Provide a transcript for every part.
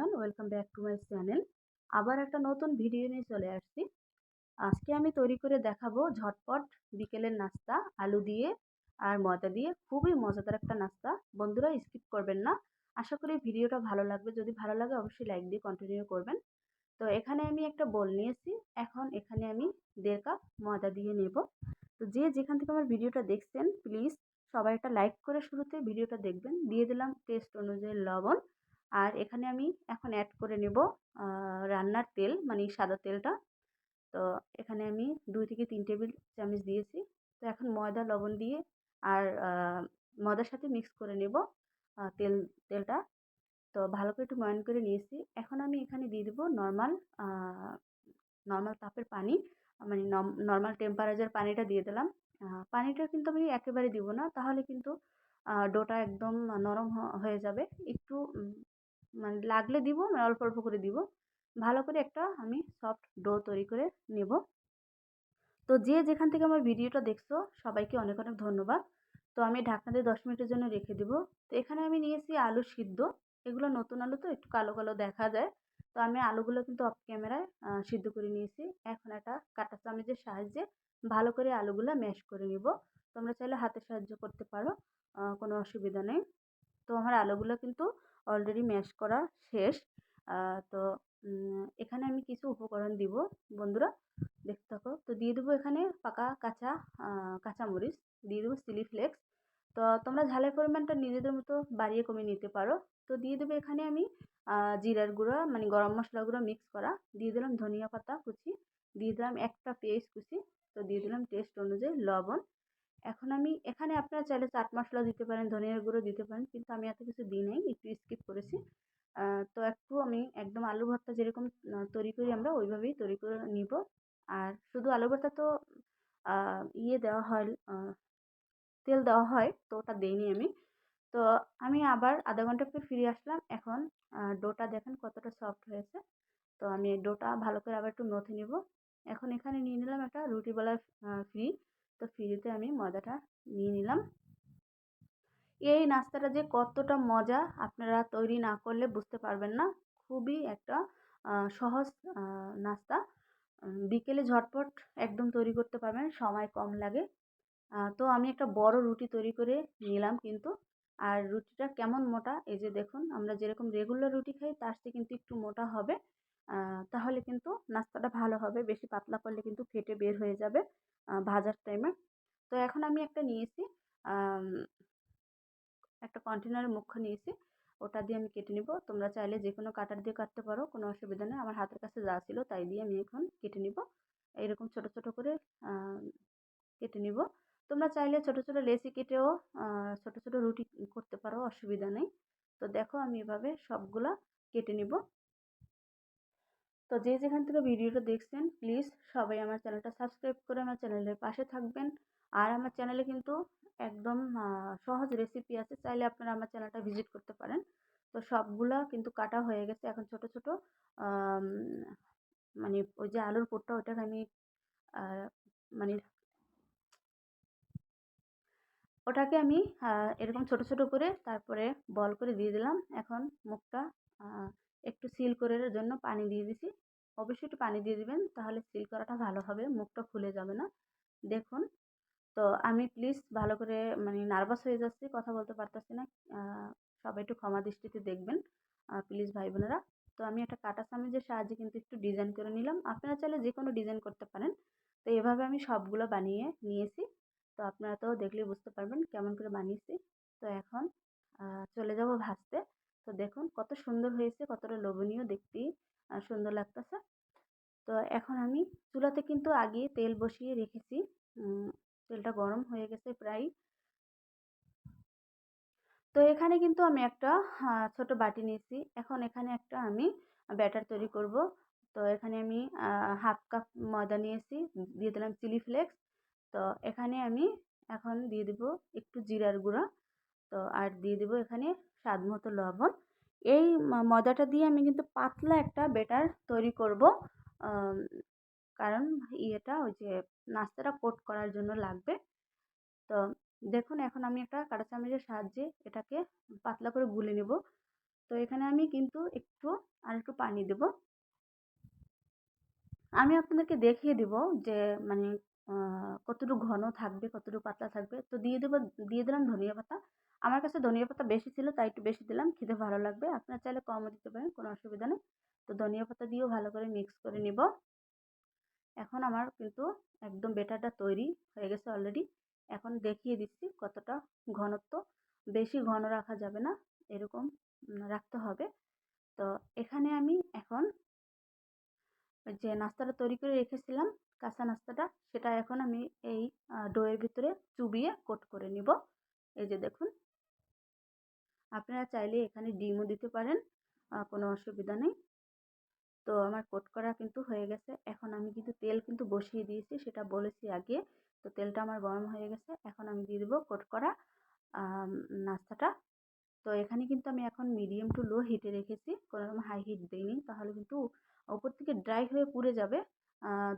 Everyone welcome back to my channel আবার একটা নতুন ভিডিও নিয়ে চলে আসছি। আজকে আমি তৈরি করে দেখাবো ঝটপট বিকেলের নাস্তা, আলু দিয়ে আর ময়দা দিয়ে। খুবই মজাদার একটা নাস্তা। বন্ধুরা স্কিপ করবেন না। আশা করি ভিডিওটা ভালো লাগবে। যদি ভালো লাগে, অবশ্যই লাইক দিয়ে কন্টিনিউ করবেন। তো এখানে আমি একটা বোল নিয়েছি। এখন এখানে আমি দেড় কাপ ময়দা দিয়ে নেব। তো যে যেখান থেকে আমার ভিডিওটা দেখছেন প্লিজ সবাই একটা লাইক করে শুরুতে ভিডিওটা দেখবেন। দিয়ে দিলাম টেস্ট অনুযায়ী লবণ। আর এখানে আমি এখন অ্যাড করে নেব রান্নার তেল মানে সাদা তেলটা। তো এখানে আমি দুই থেকে তিন টেবিল চামচ দিয়েছি। তো এখন ময়দা, লবণ দিয়ে আর ময়দার সাথে মিক্স করে নেব তেল, তেলটা। তো ভালো করে একটু ময়ন করে নিয়েছি। এখন আমি এখানে দিয়ে দেবো নর্মাল নর্মাল তাপের পানি মানে নর্মাল টেম্পারেচার পানিটা দিয়ে দিলাম। পানিটা কিন্তু আমি একেবারে দিব না, তাহলে কিন্তু ডোটা একদম নরম হয়ে যাবে। একটু মানে লাগলে দিব মানে অল্প অল্প করে দিব। ভালো করে একটা আমি সফট ডো তৈরি করে নেব। তো যে যেখান থেকে আমার ভিডিওটা দেখছ, সবাইকে অনেক অনেক ধন্যবাদ। তো আমি ঢাকনা দিয়ে দশ মিনিটের জন্য রেখে দিব। তো এখানে আমি নিয়েছি আলু সিদ্ধ। এগুলো নতুন আলু তো, একটু কালো কালো দেখা যায়। তো আমি আলুগুলো কিন্তু অফ ক্যামেরায় সিদ্ধ করে নিয়েছি। এখন একটা কাটা চামচের সাহায্যে ভালো করে আলুগুলো ম্যাশ করে নিব। তোমরা চাইলে হাতে সাহায্য করতে পারো কোনো অসুবিধা নেই। তো আমার আলুগুলো কিন্তু অলরেডি ম্যাশ করা শেষ। তো এখানে আমি কিছু উপকরণ দিব, বন্ধুরা। দেখতে থাকো। তো, দিয়ে দেবো এখানে পাকা কাঁচা কাঁচামরিচ, দিয়ে দেবো চিলি ফ্লেক্স তো, তোমরা ঝালের পরিমাণটা নিজেদের মতো বাড়িয়ে কমিয়ে নিতে পারো। তো, দিয়ে দেবো এখানে আমি জিরার গুঁড়া মানে গরম মশলা গুঁড়ো মিক্স করা। দিয়ে দিলাম ধনিয়া পাতা কুচি। দিয়ে দিলাম একটা পেঁয়াজ কুচি। তো, দিয়ে দিলাম টেস্ট অনুযায়ী লবণ। এখন আমি, এখানে আপনারা চাইলে চাট মশলা দিতে পারেন, ধনিয়ার গুঁড়ো দিতে পারেন, কিন্তু আমি এত কিছু দিই নাই, একটু স্কিপ করেছি। তো একটু আমি একদম আলু ভর্তা যেরকম তৈরি করি আমরা, ওইভাবেই তৈরি করে নিব। আর শুধু আলু ভর্তা তো ইয়ে দেওয়া হয় তেল দেওয়া হয়, তো ওটা দিইনি আমি। তো আমি আবার আধা ঘণ্টা পর ফিরে আসলাম, এখন ডোটা দেখেন কতটা সফট হয়েছে। তো আমি ডোটা ভালো করে আবার একটু মথে নিব। এখন এখানে নিয়ে নিলাম একটা রুটিওয়ালা ফ্রি তো ফ্রিজেতে আমি মজাটা নিয়ে নিলাম। এই নাস্তাটা যে কতটা মজা আপনারা তৈরি না করলে বুঝতে পারবেন না। খুবই একটা সহজ নাস্তা। বিকেলে ঝটপট একদম তৈরি করতে পারবেন, সময় কম লাগে। তো আমি একটা বড় রুটি তৈরি করে নিলাম কিন্তু। আর রুটিটা কেমন মোটা? এই যে দেখুন, আমরা যেরকম রেগুলার রুটি খাই, তার চেয়ে কিন্তু একটু মোটা হবে। তাহলে কিন্তু নাস্তাটা ভালো হবে, বেশি পাতলা করলে কিন্তু ফেটে বের হয়ে যাবে। ভাজার টাইমে তো এখন আমি একটা নিয়েছি একটা কন্টেনারের মুখ্য নিয়েছি, ওটা দিয়ে আমি কেটে নিব। তোমরা চাইলে যে কোনো কাটার দিয়ে কাটতে পারো, কোনো অসুবিধা নেই। আমার হাতের কাছে যা ছিল তাই দিয়ে আমি এখন কেটে নিব। এইরকম ছোট ছোট করে কেটে নিব। তোমরা চাইলে ছোট ছোট লেচি কেটেও ছোট ছোট রুটি করতে পারো, অসুবিধা নেই। তো দেখো আমি এভাবে সবগুলা কেটে নিব। তো যে যেখান থেকে ভিডিওটা দেখছেন প্লিজ সবাই আমার চ্যানেলটা সাবস্ক্রাইব করে আমার চ্যানেলের পাশে থাকবেন। আর আমার চ্যানেলে কিন্তু একদম সহজ রেসিপি আছে, চাইলে আপনারা আমার চ্যানেলটা ভিজিট করতে পারেন। তো সবগুলা কিন্তু কাটা হয়ে গেছে এখন ছোট ছোট। মানে ওই যে আলুর পুরটা ওটাকে আমি মানে ওটাকে আমি এরকম ছোট ছোট করে তারপরে বল করে দিয়ে দিলাম। এখন মুখটা একটু সিল করার জন্য পানি দিয়ে দিছি। অবশ্যই একটু পানি দিয়ে দিবেন, তাহলে সিল করাটা ভালো হবে, মুখটা খুলে যাবে না। দেখুন, তো আমি প্লিজ ভালো করে মানে নার্ভাস হয়ে যাচ্ছি, কথা বলতে পারতেছি না। সবাই একটু ক্ষমা দৃষ্টিতে দেখবেন প্লিজ ভাই বোনেরা। তো আমি একটা কাটা চামচের সাহায্যে কিন্তু একটু ডিজাইন করে নিলাম। আপনারা চাইলে যে কোনো ডিজাইন করতে পারেন। তো এভাবে আমি সবগুলো বানিয়ে নিয়েছি। তো আপনারা তো দেখলেই বুঝতে পারবেন কেমন করে বানিয়েছি। তো এখন চলে যাব ভাজতে। তো দেখুন কত সুন্দর হয়েছে, কতটা লোভনীয় দেখতেই সুন্দর লাগতেছে। তো এখন আমি চুলাতে কিন্তু আগে তেল বসিয়ে রেখেছি। তেলটা গরম হয়ে গেছে প্রায়। তো এখানে কিন্তু আমি একটা ছোট বাটি নিয়েছি। এখন এখানে একটা আমি ব্যাটার তৈরি করব। তো এখানে আমি হাফ কাপ ময়দা নিয়েছি, দিয়ে দিলাম চিলি ফ্লেক্স। তো এখানে আমি এখন দিয়ে দেবো একটু জিরার গুঁড়া। তো আর দিয়ে দেবো এখানে স্বাদ মতো লবণ। এই ময়দাটা দিয়ে আমি কিন্তু পাতলা একটা ব্যাটার তৈরি করব। কারণ ইয়েটা ওই যে নাস্তাটা কোট করার জন্য লাগবে। তো দেখুন, এখন আমি একটা কাঁটা চামচের সাহায্যে এটাকে পাতলা করে গুলে নেব। তো এখানে আমি কিন্তু একটু, আর একটু পানি দেব। আমি আপনাদেরকে দেখিয়ে দিব যে মানে কতটুকু ঘন থাকবে, কতটুকু পাতলা থাকবে। তো দিয়ে দেবো, দিয়ে দিলাম ধনিয়া পাতা। আমার কাছে ধনিয়া পাতা বেশি ছিল, তাই একটু বেশি দিলাম, খেতে ভালো লাগবে। আপনারা চাইলে কমও দিতে পারেন, কোনো অসুবিধা নেই। তো ধনিয়া পাতা দিয়েও ভালো করে মিক্স করে নিব। এখন আমার কিন্তু একদম বেটারটা তৈরি হয়ে গেছে অলরেডি এখন দেখিয়ে দিচ্ছি কতটা ঘনত্ব। বেশি ঘন রাখা যাবে না, এরকম রাখতে হবে। তো এখানে আমি এখন যে নাস্তাটা তৈরি করে রেখেছিলাম, কাঁচা নাস্তাটা, সেটা এখন আমি এই ডোয়ের ভিতরে চুবিয়ে কোট করে নিব। এই যে দেখুন আপনারা চাইলে এখানে ডিমও দিতে পারেন কোনো অসুবিধা নেই। তো আমার কোট করা কিন্তু হয়ে গেছে। এখন আমি কিন্তু তেল কিন্তু বসিয়ে দিয়েছি, সেটা বলেছি আগে। তো তেলটা আমার গরম হয়ে গেছে, এখন আমি দিয়ে দেবো কোট করা নাস্তাটা। তো এখানে কিন্তু আমি এখন মিডিয়াম টু লো হিটে রেখেছি, কোনো রকম হাই হিট দিইনি। তাহলে কিন্তু ওপর থেকে ড্রাই হয়ে পুড়ে যাবে।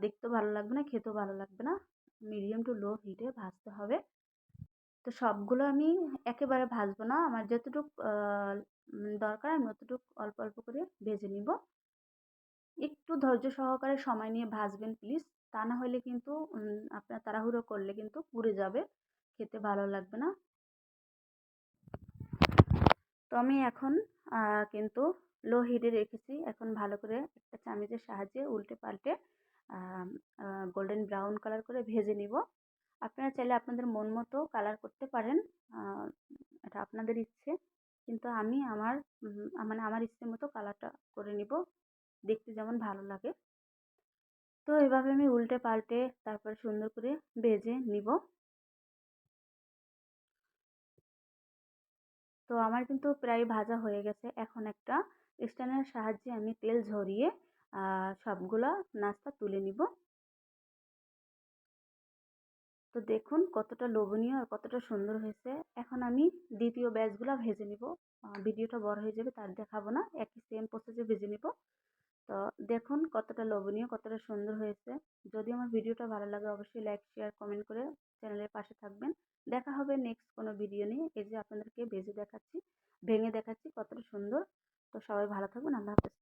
দেখতেও ভালো লাগবে না, খেতেও ভালো লাগবে না। মিডিয়াম টু লো হিটে ভাজতে হবে। তো সবগুলো আমি একেবারে ভাজবো না। আমার যতটুকু দরকার আমি অতটুকু অল্প অল্প করে ভেজে নিব। একটু ধৈর্য সহকারে সময় নিয়ে ভাজবেন প্লিজ। তা না হলে কিন্তু আপনার তাড়াহুড়ো করলে কিন্তু পুড়ে যাবে। খেতে ভালো লাগবে না। তো আমি এখন কিন্তু লো হিটে রেখেছি। এখন ভালো করে একটা চামচের সাহায্যে উল্টে পাল্টে গোল্ডেন ব্রাউন কালার করে ভেজে নিব। আপনারা চাইলে আপনাদের মন মতো কালার করতে পারেন। এটা আপনাদের ইচ্ছে। কিন্তু আমি আমার মানে আমার ইচ্ছে মতো কালারটা করে নিব। দেখতে যেমন ভালো লাগে। তো এভাবে আমি উল্টে পাল্টে তারপর সুন্দর করে ভেজে নিব। তো আমার কিন্তু প্রায় ভাজা হয়ে গেছে। এখন একটা স্ট্যান্ডের সাহায্যে আমি তেল ঝরিয়ে সবগুলা নাস্তা তুলে নিব। তো দেখুন কতটা লোভনীয় আর কতটা সুন্দর হয়েছে। এখন আমি দ্বিতীয় ব্যাচগুলো ভেজে নিব। ভিডিওটা বড় হয়ে যাবে তার দেখাবো না, একই সেম প্রসেসে ভেজে নিব। তো দেখুন কতটা লোভনীয়, কতটা সুন্দর হয়েছে। যদি আমার ভিডিওটা ভালো লাগে অবশ্যই লাইক শেয়ার কমেন্ট করে চ্যানেলের পাশে থাকবেন। দেখা হবে নেক্সট কোনো ভিডিও নিয়ে। এই যে আপনাদেরকে ভেজে দেখাচ্ছি, ভেঙে দেখাচ্ছি কতটা সুন্দর। তো সবাই ভালো থাকবেন আল্লাহ হাফেজ।